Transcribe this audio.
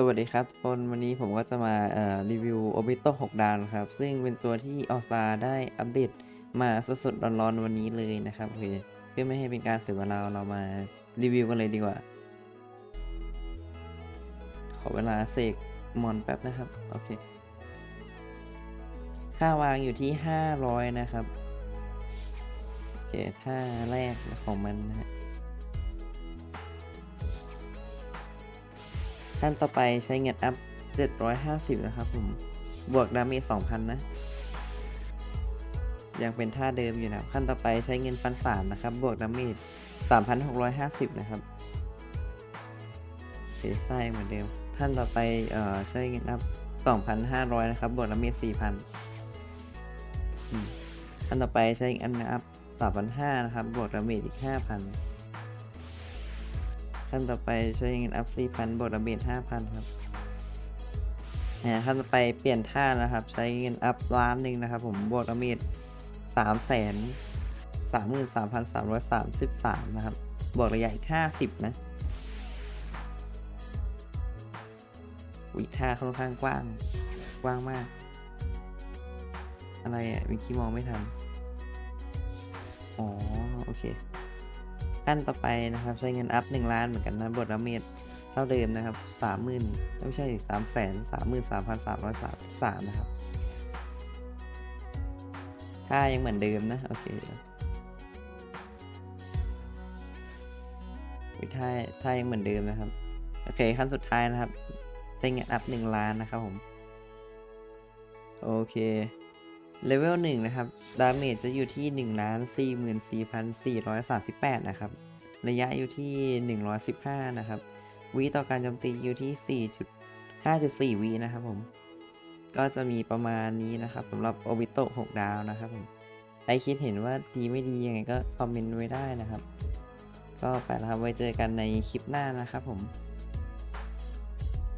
สวัสดีครับทุกคนวันนี้ผมก็จะมาเอ่อรีวิว Obito 6 ดาวนครับ ซึ่งเป็นตัวที่ออซาได้อัปเดตมาสดๆร้อนๆวันนี้เลยนะครับโอเคเพื่อไม่ให้เป็นการเสียเวลาเรามารีวิวกันเลยดีกว่า ขอเวลาเสกมอนแป๊บนะครับ โอเค ค่าวางอยู่ที่ 500 นะครับ โอเคท่าแรกของมันนะฮะ ขั้นต่อไปใช้เงินอัพ 750 นะครับผม บวกดาเมจ2,000 นะ ยังเป็นท่าเดิมอยู่นะขั้นต่อไปใช้เงินปันสามนะครับ บวกดาเมจ3,650 นะครับโอเคได้เหมือนเดิมท่านต่อไปเอ่อใช้เงินอัพ 2,500 นะครับ บวกดาเมจ4,000อืมขั้นต่อไปใช้เงินอัพ3,500 นะครับ บวกดาเมจอีก 5,000 ขั้นต่อไปใช้เงินอัพ4,000บวกดาเมจ5,000ครับขั้นต่อไปเปลี่ยนท่านะครับ ใช้เงินอัพล้านหนึ่งนะครับ ผมบวกดาเมจ3แสน33,333นะครับ บวกระยะอีก50นะอุ๊ยท่าค่อนข้างกว้าง กว้างมาก อะไรอะวิคีมองไม่ทัน อ๋อ โอเค ขั้นต่อไปนะครับ ใช้เงินอัพ 1 ล้านเหมือนกันนะบทดาเมจเท่าเดิมนะครับ30,000ไม่ใช่สามแสนสามหมื่นสามพันสามร้อยสามสิบสามนะครับค่ายังเหมือนเดิมนะ โอเควิท่าท่ายังเหมือนเดิมนะครับ โอเคขั้นสุดท้ายนะครับใช้เงินอัพ1ล้านนะครับผม โอเค เลเวลหนึ่งนะครับ ดาเมจจะอยู่ที่1นึ่งล้านสี่หมื่นสี่พันสี่ร้อยสามสิบแปดนะครับ ระยะอยู่ที่ 115 นะครับ วิต่อการโจมตีอยู่ที่ 4.5.4 วินะครับผม ก็จะมีประมาณนี้นะครับสำหรับโอบิโตะ6ดาวนะครับผมใครคิดเห็นว่าดีไม่ดียังไงก็คอมเมนต์ไว้ได้นะครับ ก็ไปแล้วครับไว้เจอกันในคลิปหน้านะครับผม